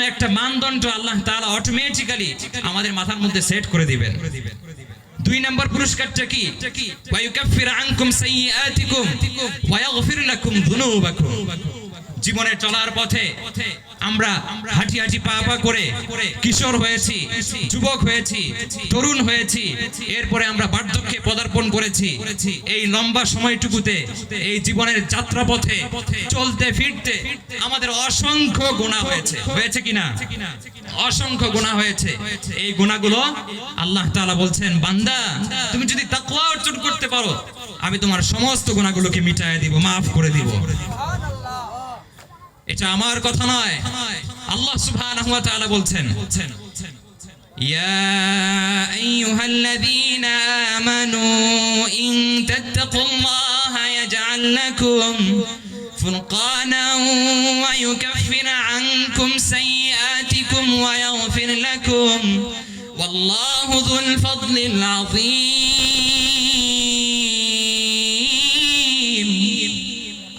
জন্য একটা মানদণ্ড আল্লাহ তাআলা অটোমেটিক্যালি আমাদের মাথার মধ্যে সেট করে দিবেন। দুই নম্বর পুরস্কারটা কি? ওয়ায়ুকাফির আনকুম সাইয়্যাতিকুম ওয়া লাকুম যুনুবাকুম। জীবনে চলার পথে আমরা হাঁটি হাঁটি পা পা করে কিশোর হয়েছি, যুবক হয়েছি, তরুণ হয়েছি, এরপরে আমরা বার্ধক্যে পদার্পণ করেছি। এই লম্বা সময়টুকুতে এই জীবনের যাত্রা পথে চলতে ফিরতে আমাদের অসংখ্য গুণা হয়েছে। হয়েছে কিনা অসংখ্য গুণা হয়েছে। এই গুণাগুলো আল্লাহ তাআলা বলছেন, বান্দা, তুমি যদি তাকওয়া অর্জন করতে পারো, আমি তোমার সমস্ত গুণাগুলোকে মিটায় দিব, মাফ করে দিব। এটা আমার কথা নয় আল্লাহ সুবহানাহু ওয়া তাআলা বলছেন يا أيها الذين آمنوا إن تتقوا الله يجعل لكم فرقانا ويكفر عنكم سيئاتكم ويغفر لكم والله ذو الفضل العظيم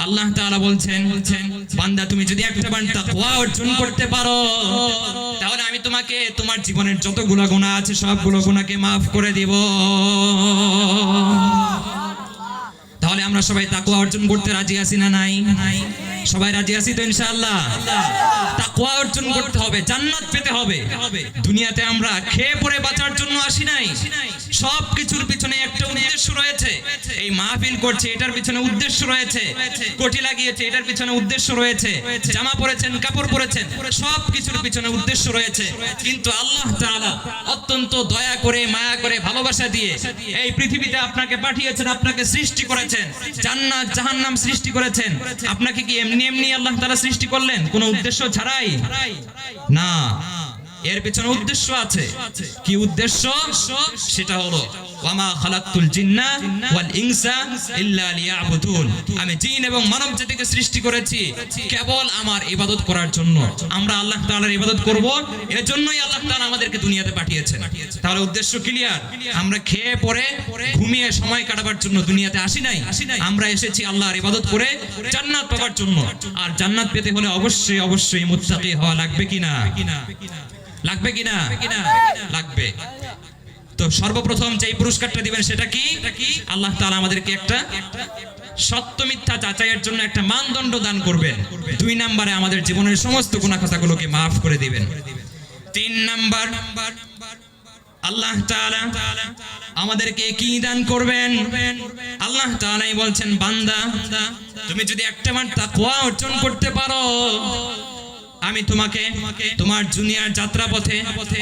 আল্লাহ তাআলা বলছেন বলছেন বান্দা তুমি যদি একটা বান তাকওয়া অর্জন করতে পারো তাহলে আমি তোমাকে তোমার জীবনের যতগুলা গুনাহ আছে সবগুলা গুনাহকে মাফ করে দিব। তাহলে আমরা সবাই তাকওয়া অর্জন করতে রাজি আছি না নাই। সবাই রাজি আছি তো ইনশাআল্লাহ? তাকওয়া অর্জন করতে হবে, জান্নাত পেতে হবে। দুনিয়াতে আমরা খেয়ে পরে বাঁচার জন্য আসি নাই। সব কিছুর পিছনে একটা উদ্দেশ্য রয়েছে। এই মাহফিল করছে, এটার পিছনে উদ্দেশ্য রয়েছে। কোটি লাগিয়েছে, এটার পিছনে উদ্দেশ্য রয়েছে। জামা পরেছেন, কাপড় পরেছেন সব কিছুর পিছনে উদ্দেশ্য রয়েছে। কিন্তু আল্লাহ তাআলা অত্যন্ত দয়া করে, মায়া করে, ভালোবাসা দিয়ে এই পৃথিবীতে আপনাকে পাঠিয়েছেন, আপনাকে সৃষ্টি করেছেন। জান্নাত, জাহান্নাম সৃষ্টি করেছেন। আপনাকে কি এমনি এমনি আল্লাহ তারা সৃষ্টি করলেন কোন উদ্দেশ্য ছাড়াই? না। এর পেছনে উদ্দেশ্য আছে। কি উদ্দেশ্য? সেটা হলো আমি আমার আল্লাহ আমাদেরকে দুনিয়াতে তাহলে উদ্দেশ্য ক্লিয়ার আমরা খেয়ে পরে ঘুমিয়ে সময় কাটাবার জন্য দুনিয়াতে আসি নাই। আমরা এসেছি আল্লাহর ইবাদত করে জান্নাত পাওয়ার জন্য। আর জান্নাত পেতে হলে অবশ্যই অবশ্যই মুত্তাকি হওয়া লাগবে কিনা? লাগবে কিনা লাগবে তো সর্বপ্রথম যে পুরস্কারটা দিবেন সেটা কি? আল্লাহ তাআলা আমাদেরকে একটা সত্য মিথ্যা যাচাইয়ের জন্য একটা মানদণ্ড দান করবেন। দুই নম্বরে আমাদের জীবনের সমস্ত গুনাহ কথাগুলোকে মাফ করে দিবেন। তিন নাম্বার আল্লাহ তাআলা আমাদেরকে কি দান করবেন? আল্লাহ তাআলাই বলছেন বান্দা তুমি যদি একটা বার তাকওয়া অর্জন করতে পারো আমি তোমাকে, তোমার দুনিয়ার যাত্রা পথে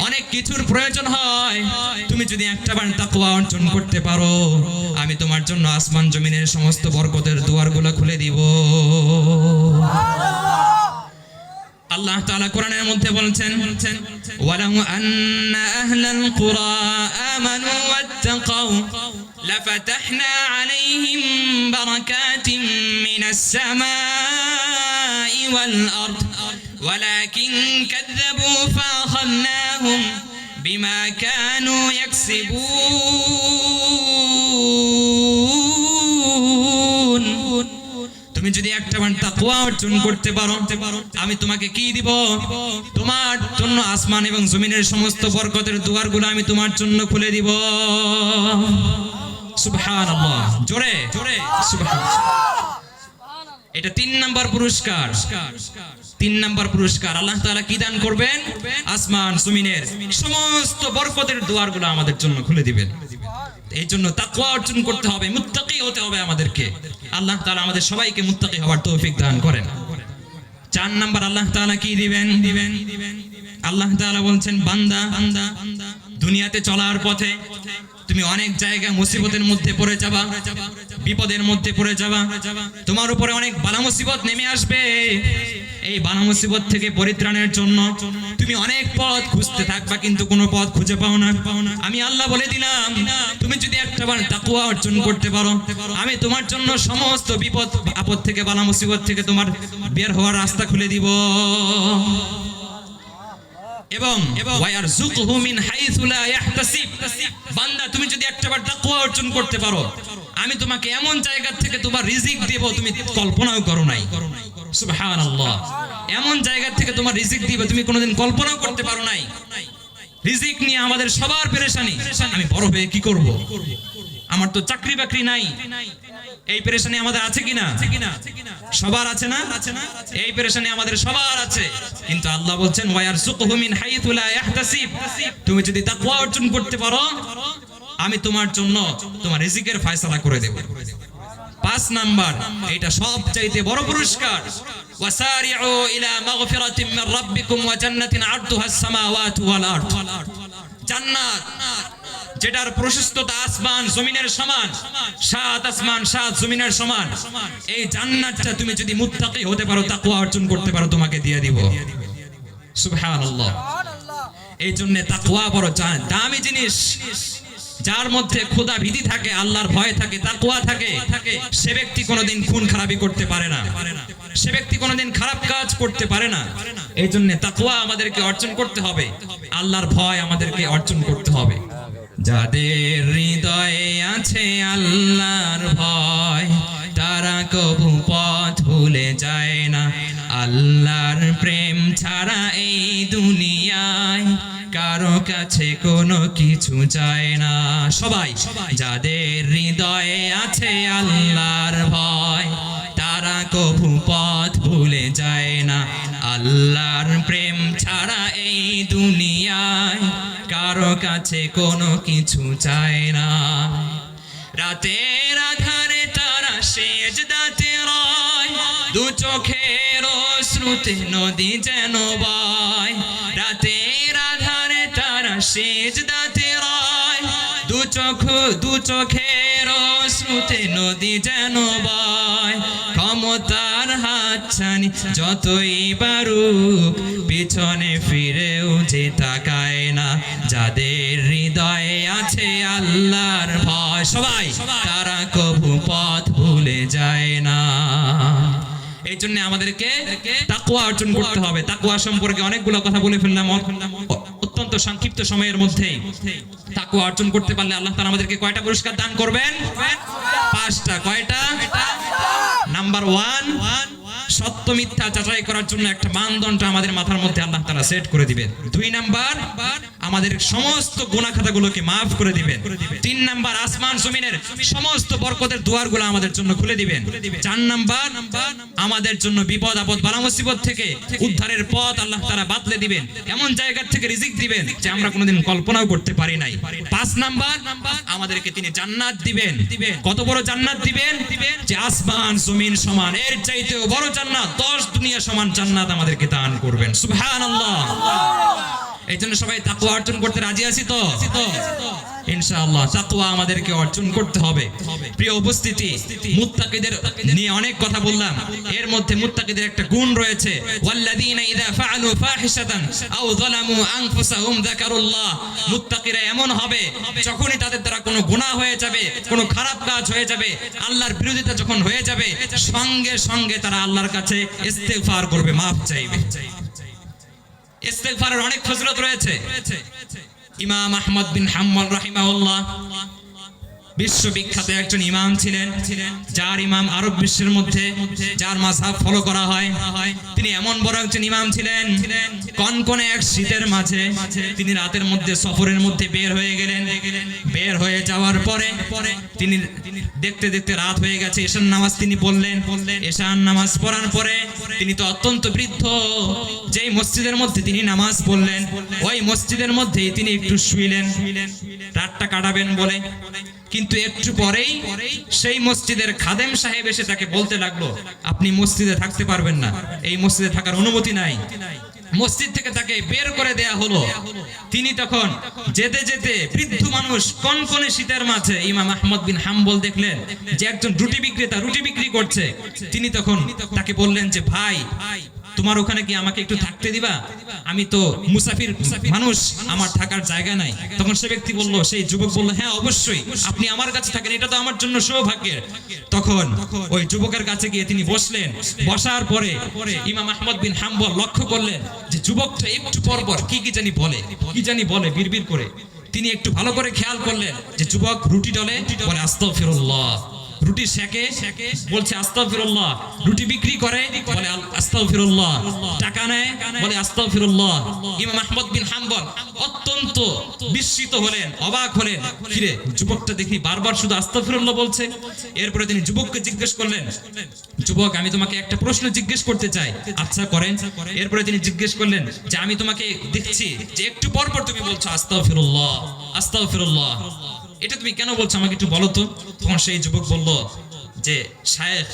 অনেক কিছুর প্রয়োজন হয়। তুমি যদি একটা বার তাকওয়া অর্জন করতে পারো, আমি তোমার জন্য আসমান জমিনের সমস্ত বরকতের দুয়ারগুলো খুলে দিব। আল্লাহ তাআলা কোরআনের মধ্যে বলছেন বলছেন ওয়ালাউ আন্না আহলাল কুরা আমানু ওয়াত্তাকাউ, লাফাতাহনা আলাইহিম বারাকাতিন মিনাস সামাই ওয়াল আরদ। ولكن كذبوا فأخذناهم بما كانوا يكسبون তুমি যদি একটা বার তাকওয়া অর্জন করতে পারো আমি তোমাকে কি দিব তোমার জন্য আসমান এবং জমিনের সমস্ত বরকতের দুয়ারগুলো আমি তোমার জন্য খুলে দিব সুবহানাল্লাহ জোরে জোরে সুবহানাল্লাহ এটা তিন নাম্বার পুরস্কার তিন নাম্বার পুরস্কার। আল্লাহ তাআলা কি দান করবেন? আসমান, জমিনের সমস্ত বরকতের দুয়ারগুলো আমাদের জন্য খুলে দিবেন। এই জন্য তাকওয়া অর্জন করতে হবে, মুত্তাকি হতে হবে আমাদেরকে। আল্লাহ তাআলা আমাদের সবাইকে মুত্তাকি হওয়ার তৌফিক দান করেন। চার নাম্বার আল্লাহ তাআলা কি দিবেন? দিবেন আল্লাহ তাআলা বলছেন বান্দা বান্দা, দুনিয়াতে চলার পথে তুমি অনেক জায়গায় মুসিবতের মধ্যে পড়ে যাবা। বিপদের মধ্যে পড়ে যাবা তোমার উপরে অনেক বালা মুসিবত নেমে আসবে। এই বালা মুসিবত থেকে পরিত্রাণের জন্য তুমি অনেক পথ খুঁজতে থাকবা, কিন্তু কোনো পথ খুঁজে পাও না। আমি আল্লাহ বলে দিলাম, তুমি যদি একটা বার তাকুয়া অর্জন করতে পারো, আমি তোমার জন্য সমস্ত বিপদ, আপদ থেকে, বালা মুসিবত থেকে তোমার বের হওয়ার রাস্তা খুলে দিব। এবং বান্দা, তুমি যদি একটাবার তাকওয়া অর্জন করতে পারো আমি তোমাকে এমন জায়গা থেকে তোমার রিজিক দেব, তুমি কল্পনাও করো নাই। সুবহানাল্লাহ। এমন জায়গা থেকে তোমার রিজিক দিবে, তুমি কোনোদিন কল্পনাও করতে পারো নাই। রিজিক নিয়ে আমাদের সবার পেরেশানি। আমি বড় হয়ে কি করব? আমার তো চাকরি বাকরি নাই। এই পেরেশানি আমাদের আছে কিনা? সবার আছে না? এই পেরেশানি আমাদের সবার আছে। কিন্তু আল্লাহ বলছেন, ওয়ায়ারযুকুহু মিন হাইথু লা ইয়াহতাসিব। তুমি যদি তাকওয়া অর্জন করতে পারো আমি তোমার জন্য তোমার রিজিকের ফয়সালা করে দেব। পাঁচ নাম্বার, এটা সবচাইতে বড় পুরস্কার। আরদ। জান্নাত, যেটার প্রশস্ততা আসমান জমিনের সমান, সাত আসমান, সাত জমিনের সমান। এই জান্নাতটা তুমি যদি মুত্তাকি হতে পারো, তাকওয়া অর্জন করতে পারো, তোমাকে দিয়ে দিব। সুবহানাল্লাহ। এই জন্য তাকওয়া বড় দামি জিনিস। যার মধ্যে খোদা ভীতি থাকে, আল্লাহর ভয় থাকে, তাকওয়া থাকে, সে ব্যক্তি কোনোদিন খুন খারাপি করতে পারে না। সে ব্যক্তি কোনোদিন খারাপ কাজ করতে পারে না। এই জন্য তাকওয়া আমাদেরকে অর্জন করতে হবে। আল্লাহর ভয় আমাদেরকে অর্জন করতে হবে। যাদের হৃদয়ে আছে আল্লাহর ভয়, তারা কবু পথ ভুলে যায় না। আল্লাহর প্রেম ছাড়া এই দুনিয়ায় কারও কাছে কোনো কিছু চায় না। সবাই সবাই যাদের হৃদয়ে আছে আল্লাহর ভয়, তারা কবু পথ ভুলে যায় না। আল্লাহর প্রেম ছাড়া এই দুনিয়ায় কারও কাছে কোনো কিছু চায় না। রাতের আধারে তারা সেজ দাতে রয়, দু চোখের শ্রুতি নদী যেন বয় চোখ দু চোখের শ্রুতে নদী যেন বয়। ক্ষমতার হাত ছানি যতই বারুক পিছনে ফিরেও যে তাকায় না যাদের হৃদয়ে আছে আল্লাহর ভয় সবাই তারা কবু পথ ভুলে যায় না। এই জন্য আমাদেরকে তাকুয়া অর্জন করতে হবে। তাকুয়া সম্পর্কে অনেকগুলো কথা বলে ফেললাম। অত্যন্ত সংক্ষিপ্ত সময়ের মধ্যে তাকে অর্জন করতে পারলে আল্লাহ তারা আমাদেরকে কয়টা পুরস্কার দান করবেন? পাঁচটা। কয়টা? নাম্বার ওয়ান সত্য মিথ্যা যাচাই করার জন্য একটা মানদণ্ড আমাদের মাথার মধ্যে আল্লাহ তাআলা সেট করে দিবেন। দুই নাম্বার, আমাদের সমস্ত গুনাহ খাতাগুলোকে মাফ করে দিবেন। তিন নাম্বার, আসমান জমিনের সমস্ত বরকতের দুয়ারগুলো আমাদের জন্য খুলে দিবেন। চার নাম্বার, আমাদের জন্য বিপদ, আপদ, বালা মুসিবত থেকে উদ্ধারের পথ আল্লাহ তাআলা বাতলে দিবেন। এমন জায়গা থেকে রিজিক দিবেন যে আমরা কোনোদিন কল্পনাও করতে পারি নাই। পাঁচ নাম্বার, আমাদেরকে তিনি জান্নাত দিবেন। কত বড় জান্নাত দিবেন? যে আসমান জমিন সমান, এর চাইতেও বড় জান্নাত দশ দুনিয়া সমান জান্নাত আমাদেরকে দান করবেন। সুবহানাল্লাহ। এই জন্য সবাই তাকুয়া অর্জন করতে রাজি আছি তো। ইনশাআল্লাহ তাকুয়া আমাদেরকে অর্জন করতে হবে। প্রিয় উপস্থিতি, মুত্তাকিদের নিয়ে অনেক কথা বললাম। এর মধ্যে মুত্তাকিদের একটা গুণ রয়েছে। ওয়াল্লাযীনা ইযা ফাআলু ফাহিশাতান আও যালামু আনফুসাহুম যাকারুল্লাহ। মুত্তাকিরা এমন হবে, যখনই তাদের দ্বারা কোনো গুনাহ হয়ে যাবে, কোনো খারাপ কাজ হয়ে যাবে, আল্লাহর বিরোধিতা যখন হয়ে যাবে, সঙ্গে সঙ্গে তারা আল্লাহর কাছে ইস্তেগফার করবে, মাফ চাইবে। ইস্তেগফারের অনেক ফজিলত রয়েছে। ইমাম আহমদ বিন হাম্বল রাহিমাহুল্লাহ বিশ্ববিখ্যাত একজন ইমাম ছিলেন, যার ইমাম আরব বিশ্বের মধ্যে, যার মাযহাব ফলো করা হয়। তিনি এমন বড় একজন ইমাম ছিলেন কনকনে এক শীতের মাঝে তিনি রাতের মধ্যে সফরের মধ্যে বের হয়ে গেলেন। বের হয়ে যাওয়ার পরে তিনি দেখতে দেখতে রাত হয়ে গেছে, এশার নামাজ তিনি বললেন এশার নামাজ পড়ার পরে তিনি তো অত্যন্ত বৃদ্ধ, যেই মসজিদের মধ্যে তিনি নামাজ পড়লেন, ওই মসজিদের মধ্যেই তিনি একটু শুইলেন। রাতটা কাটাবেন বলে কিন্তু একটু পরেই সেই মসজিদের খাদেম সাহেব এসে তাকে বলতে লাগল, আপনি মসজিদে থাকতে পারবেন না। এই মসজিদে থাকার অনুমতি নাই। মসজিদ থেকে তাকে বের করে দেয়া হলো। তিনি তখন যেতে যেতে বৃদ্ধ মানুষ কনকনে শীতের মাঝে ইমাম আহমদ বিন হাম্বল দেখলেন যে একজন রুটি বিক্রেতা রুটি বিক্রি করছে। তিনি তখন তাকে বললেন যে, ভাই তোমার ওখানে কি আমাকে একটু থাকতে দিবা? আমি তো মুসাফির মানুষ, আমার থাকার জায়গা নাই। তখন সে ব্যক্তি বলল, সেই যুবক বলল হ্যাঁ অবশ্যই, আপনি আমার কাছে থাকেন, এটা তো আমার জন্য সৌভাগ্যের। তখন ওই যুবকের কাছে গিয়ে তিনি বসলেন। বসার পরে ইমাম আহমদ বিন হাম্বল লক্ষ্য করলেন যে যুবকটা একটু পর পর কি কি জানি বলে, কি জানি বলে বিড়বিড় করে। তিনি একটু ভালো করে খেয়াল করলেন যে যুবক রুটি ডলে, বলে, আস্তাগফিরুল্লাহ। রুটি সেকে বলছে আস্তাগফিরুল্লাহ। রুটি বিক্রি করে, বলে আস্তাগফিরুল্লাহ। টাকা নেয়, বলে আস্তাগফিরুল্লাহ। ইমাম আহমদ বিন হাম্বল অত্যন্ত বিস্মিত হলেন, অবাক হলেন। কিরে, যুবকটা দেখি বারবার শুধু আস্তাগফিরুল্লাহ বলছে? এরপরে তিনি যুবককে জিজ্ঞেস করলেন, যুবক, আমি তোমাকে একটা প্রশ্ন জিজ্ঞেস করতে চাই। আচ্ছা করেন। এরপরে তিনি জিজ্ঞেস করলেন, যে আমি তোমাকে দেখছি, যে একটু পর পর তুমি বলছো আস্তাগফিরুল্লাহ আস্তাগফিরুল্লাহ। এটা তুমি কেন বলছো? আমাকে একটু বলো তো। তখন সেই যুবক বলল যে শায়েখ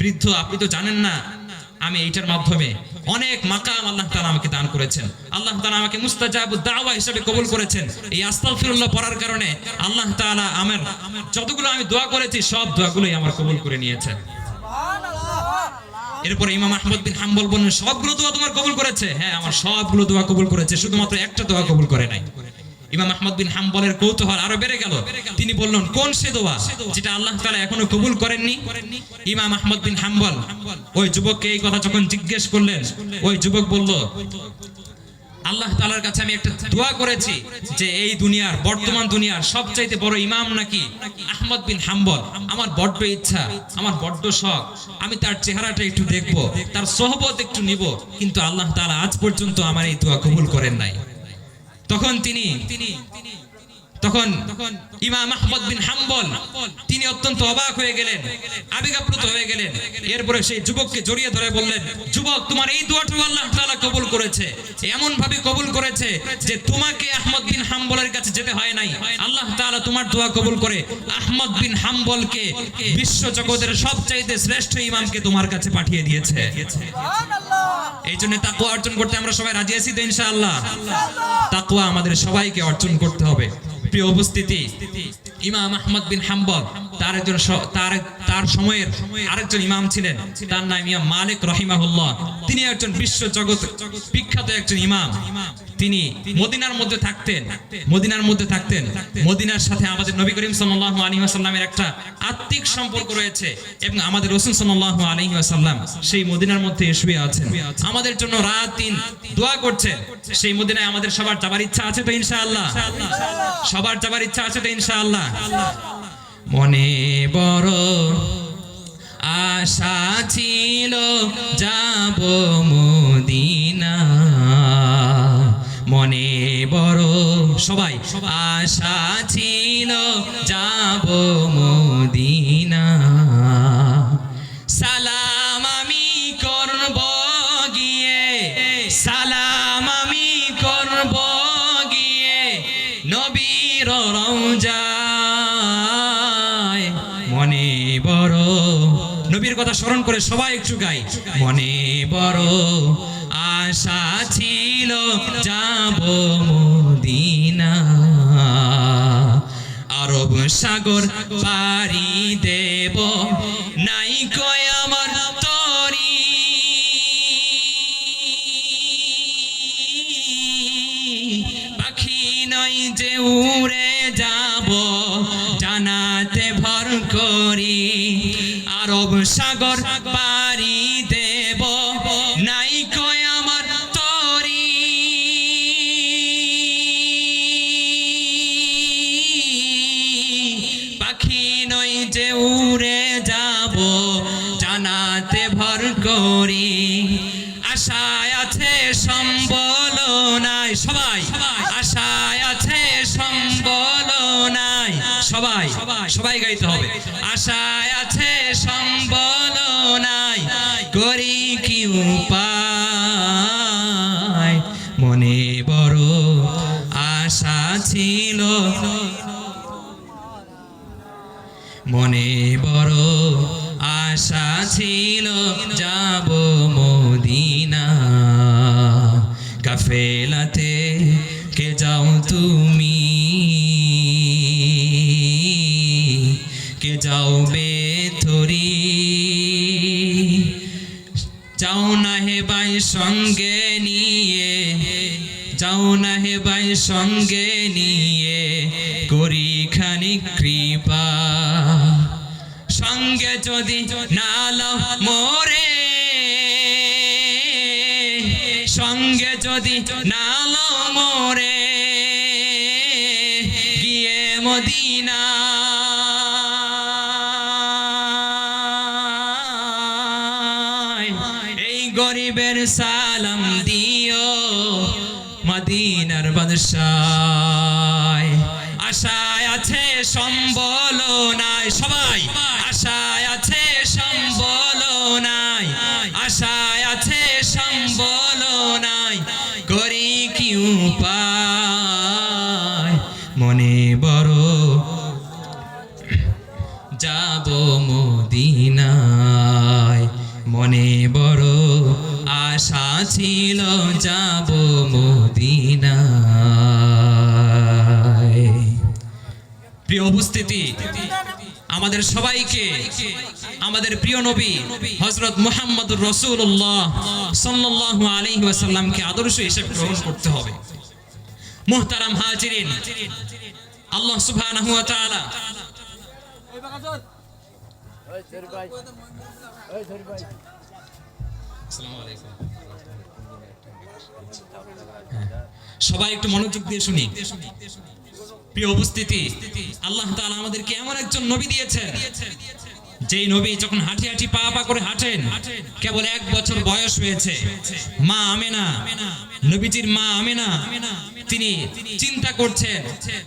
বৃদ্ধ আপনি তো জানেন না আমি এইটার মাধ্যমে অনেক মাকাম আল্লাহ তাআলা আমাকে দান করেছেন। আল্লাহ তাআলা আমাকে মুস্তাজাব দাওয়া হিসেবে কবুল করেছেন। এই আস্তাগফিরুল্লাহ পড়ার কারণে আল্লাহ তাআলা আমার যতগুলো আমি দোয়া করেছি সব দোয়াগুলোই আমার কবুল করে নিয়েছেন। এরপরে ইমাম আহমদ বিন হাম্বল বললেন সবগুলো দোয়া তোমার কবুল করেছে? হ্যাঁ আমার সবগুলো দোয়া কবুল করেছে শুধুমাত্র একটা দোয়া কবুল করে নাই। ইমাম আহমদ বিন হাম্বলের কৌতূহল আরও বেড়ে গেল। তিনি বললেন, কোন সে দোয়া যেটা আল্লাহ তাআলা এখনও কবুল করেননি? ইমাম আহমদ বিন হাম্বল ওই যুবককে এই কথা যখন জিজ্ঞেস করলেন, ওই যুবক বলল, আল্লাহ তাআলার কাছে আমি একটা দোয়া করেছি যে এই দুনিয়ার, বর্তমান দুনিয়ার সবচাইতে বড় ইমাম নাকি আহমদ বিন হাম্বল। আমার বড্ড ইচ্ছা, আমার বড্ড শখ। আমি তার চেহারাটা একটু দেখব, তার সহবত একটু নিব। কিন্তু আল্লাহ তাআলা আজ পর্যন্ত আমার এই দোয়া কবুল করেন নাই। তখন তিনি তখন ইমাম আহমদ বিন হাম্বল তিনি অত্যন্ত অবাক হয়ে গেলেন আবেগাপ্লুত হয়ে গেলেন। এরপরে সেই যুবককে জড়িয়ে ধরে বললেন যুবক তোমার এই দোয়াটাও আল্লাহ তাআলা কবুল করেছে। এমন ভাবে কবুল করেছে যে তোমাকে আহমদ বিন হাম্বলের কাছে যেতে হয় নাই। আল্লাহ তাআলা তোমার দোয়া কবুল করে আহমদ বিন হাম্বলকে বিশ্ব জগতের সবচাইতে শ্রেষ্ঠ ইমামকে তোমার কাছে পাঠিয়ে দিয়েছে। এই জন্য তাকুয়া অর্জন করতে আমরা সবাই রাজি আছি তো ইনশাআল্লাহ? তাকুয়া আমাদের সবাইকে অর্জন করতে হবে। প্রিয় উপস্থিতি ইমাম আহমদ বিন হাম্বল তার একজন তার তার সময়ের আরেকজন ইমাম ছিলেন। তার নাম ইমাম মালিক রহিমাহুল্লাহ। তিনি একজন বিশ্ব জগৎ বিখ্যাত একজন ইমাম। তিনি মদিনার মধ্যে থাকতেন। মদিনার মধ্যে থাকতেন। মদিনার সাথে আমাদের নবী করিম সাল্লাল্লাহু আলাইহি ওয়াসাল্লামের একটা আত্মিক সম্পর্ক রয়েছে এবং আমাদের রাসূল সাল্লাল্লাহু আলী ওয়াসাল্লাম সেই মদিনার মধ্যে আছেন। আমাদের জন্য রাত দিন দোয়া করছেন। সেই মদিনায় আমাদের সবার যাবার ইচ্ছা আছে তো ইনশাআল্লাহ? সবার যাবার ইচ্ছা আছে তো ইনশাআল্লাহ? মনে বড় আশা ছিল যাব মদিনা। মনে বড় সবাই আশা ছিল যাব মদিনা স্মরণ করে সবাই একটু গাই। মনে বড় আশা ছিল, যাব মদিনা। আরব সাগর পারি দেব, নাই কয় আমার তরি। পাখি নই যে উড়ে যাব সাগর সঙ্গে নিয়ে, যাও না হে ভাই সঙ্গে নিয়ে, করি খানি কৃপা। সঙ্গে যদি নাল মোরে, সঙ্গে যদি নাল মোরে আশা ছিল যাব মদিনায়। প্রিয় উপস্থিতি, আমাদের সবাইকে, আমাদের প্রিয় নবী হজরত মুহাম্মদ রসুল্লাহ সাল্লাল্লাহু আলাইহি ওয়াসাল্লামকে আদর্শ হিসেবে গ্রহণ করতে হবে। মুহতারাম হাজিরিন, আল্লাহ সরি ভাই। ওই সরি ভাই। সবাই একটু মনোযোগ দিয়ে শুনি। প্রিয় উপস্থিতি আল্লাহ তাআলা আমাদেরকে এমন একজন নবী দিয়েছেন যেই নবী যখন হাঁটি হাঁটি পা পা করে হাঁটেন, কেবল এক বছর বয়স হয়েছে। মা আমেনা, নবীজির মা আমেনা, তিনি চিন্তা করছেন,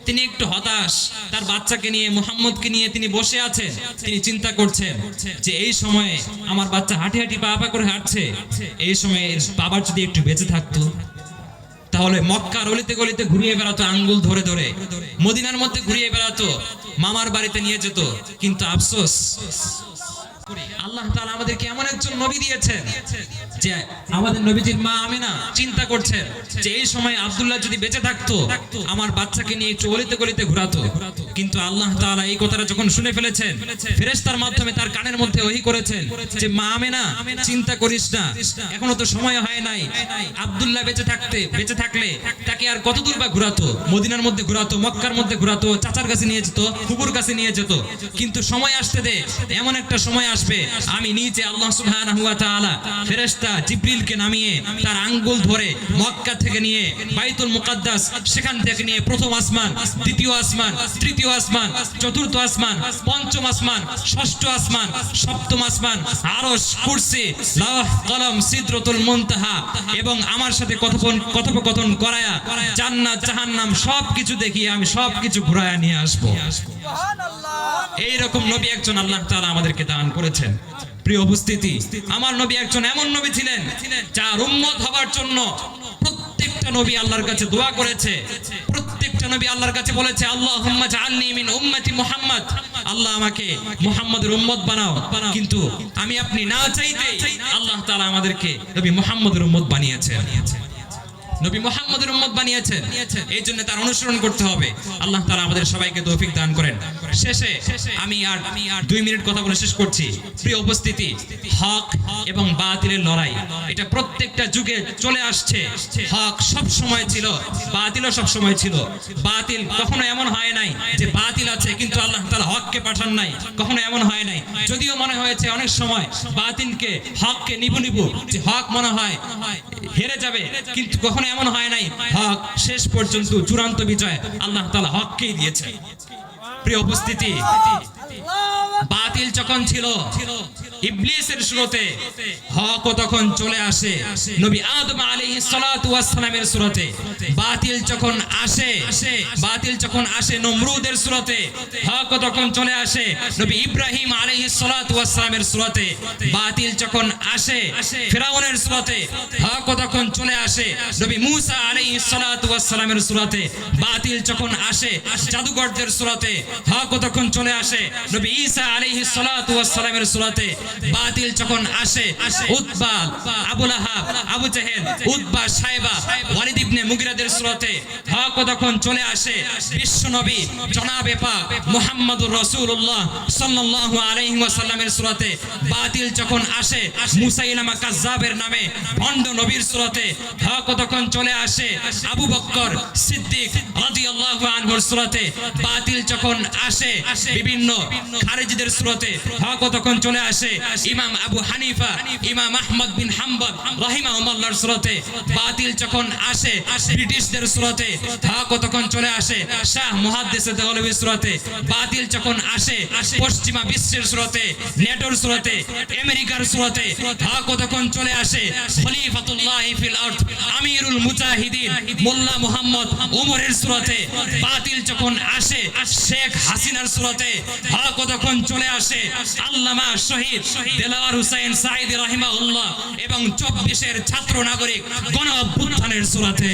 তিনি একটু হতাশ, তার বাচ্চাকে নিয়ে, মোহাম্মদকে নিয়ে তিনি বসে আছেন। তিনি চিন্তা করছেন যে এই সময়ে আমার বাচ্চা হাঁটি হাঁটি পা পা করে হাঁটছে, এই সময়ে বাবার যদি একটু বেঁচে থাকতো তাহলে মক্কার অলিতে গলিতে ঘুরিয়ে বেড়াতো, আঙ্গুল ধরে ধরে। মদিনার মধ্যে ঘুরিয়ে বেড়াতো, মামার বাড়িতে নিয়ে যেত। কিন্তু আফসোস আল্লাহ আমাদেরকে এমন একজন নবী দিয়েছেন যে আমাদের নবীজির মা চিন্তা করছেন যে এই সময় আব্দুল্লাহ যদি বেঁচে থাকতো, আমার বাচ্চাকে নিয়ে গলিতে কিন্তু আল্লাহ এই কথাটা যখন শুনে ফেলেছেন মাধ্যমে তার কানের মধ্যে ওহি করেছেন যে, মা চিন্তা করিস না, এখনও তো সময় হয় নাই। আব্দুল্লাহ বেঁচে থাকতে, বেঁচে থাকলে তাকে আর কত দূর বা ঘোরাতো? মদিনার মধ্যে ঘোরাতো, মক্কার মধ্যে ঘোরাতো, চাচার কাছে নিয়ে যেত, কুকুর কাছে নিয়ে যেত। কিন্তু সময় আসতে দে, এমন একটা সময় আসবে। আমি নিজে আল্লাহ সুবহানাহু ওয়া তাআলা ফেরেশতা জিবরিলকে নামিয়ে তার আঙ্গুল ধরে মক্কা থেকে নিয়ে বাইতুল মুকাদ্দাস সেখান থেকে নিয়ে প্রথম আসমান দ্বিতীয় আসমান তৃতীয় আসমান চতুর্থ আসমান পঞ্চম আসমান ষষ্ঠ আসমান সপ্তম আসমান আরশ কুরসি লৌহ কলম সিদরতুল মুনতাহা এবং আমার সাথে কথোপন কথোপকথন করায়া জান্নাত জাহান্নাম সবকিছু দেখিয়ে আমি সবকিছু ঘুরায়া নিয়ে আসব। এই রকম নবী একজন আল্লাহ তাআলা আমাদেরকে দান করেছেন। প্রিয় উপস্থিতি, আমার নবী একজন এমন নবী ছিলেন, যার উম্মত হবার জন্য প্রত্যেকটা নবী আল্লাহর কাছে দোয়া করেছে। প্রত্যেকটা নবী আল্লাহর কাছে বলেছে জাআলনি মিন উম্মতি মুহাম্মদ। আল্লাহ আমাকে মুহাম্মদের উম্মত বানাও। কিন্তু আমি আপনি না চাইতে আল্লাহ তাআলা আমাদেরকে নবী মুহাম্মদের উম্মত বানিয়েছেন। নবী মোহাম্মদের উম্মত বানিয়েছেন এই জন্য তার অনুসরণ করতে হবে। আল্লাহ তাআলা আমাদের সবাইকে তৌফিক দান করেন। শেষে আমি আর দুই মিনিট কথা বলে শেষ করছি। প্রিয় উপস্থিতি, হক এবং বাতিলের লড়াই, এটা প্রত্যেকটা যুগে চলে আসছে। হক সব সময় ছিল, বাতিলও সব সময় ছিল। বাতিল কখনো এমন হয় নাই যে বাতিল আছে, কিন্তু আল্লাহ তাআলা হককে পাঠান নাই। কখনো এমন হয় নাই। যদিও মনে হয়েছে অনেক সময় বাতিলকে, হককে নিবু নিবু, যে হক মনে হয় হেরে যাবে, কিন্তু কখনো এমন হয় নাই। হক শেষ পর্যন্ত চূড়ান্ত বিজয় আল্লাহ তাআলা হককেই দিয়েছে প্রিয় উপস্থিতি, বাতিল যখন ছিল ইবলিসের শুরুতে হক তখন চলে আসে। নবী আদম আলাইহিস সালাতু ওয়াস সালামের শুরুতে বাতিল যখন আসে, বাতিল যখন আসে নমরুদের শুরুতে হক তখন চলে আসে। নবী ইব্রাহিম আলাইহিস সালাতু ওয়াস সালামের শুরুতে বাতিল যখন আসে, ফিরাউনের শুরুতে হক তখন চলে আসে। নবী মূসা আলাইহিস সালাতু ওয়াস সালামের শুরুতে বাতিল যখন আসে জাদুকরদের শুরুতে হক তখন চলে আসে। নবী ঈসা আলাইহিস সালাতু ওয়াস সালামের শুরুতে বাতিল যখন আসে উতবা, আবু লাহাব, আবু জাহেল, উতবা সাইবা ওয়ালিদ ইবনে মুগিরাদের শুরুতে হক তখন চলে আসে বিশ্ব নবী জনাবে পাক মুহাম্মদুর রাসূলুল্লাহ সাল্লাল্লাহু আলাইহি ওয়াসাল্লামের শুরুতে বাতিল যখন আসে, মুসাইলামা কাজ্জাবের নামে ভণ্ড নবীর শুরুতে হক তখন চলে আসে আবু বক্কর সিদ্দিক রাদিয়াল্লাহু আনহুর শুরুতে বাতিল যখন আসে, বিভিন্ন খারেজিদের স্রোতে, হক তখন চলে আসে ইমাম আবু হানিফা ইমাম আহমদ বিন হাম্বল রাহিমাহুল্লাহর সুরতে বাতিল যখন আসে ব্রিটিশদের সুরতে হক তখন চলে আসে শাহ মুহাদ্দিসে দেওয়ালবীর সুরতে বাতিল যখন আসে পশ্চিমা বিশ্বের সুরতে নেটোর সুরতে আমেরিকার সুরতে হক তখন চলে আসে খলিফাতুল্লাহ ফিল আরদ আমিরুল মুজাহিদিন মোল্লা মুহাম্মদ ওমরের সুরতে বাতিল যখন আসে শেখ হাসিনার সুরতে হক তখন চলে আসে আল্লামা শহীদ এবং চব্বিশের ছাত্র নাগরিক গণ অভ্যুত্থানের সুরতে।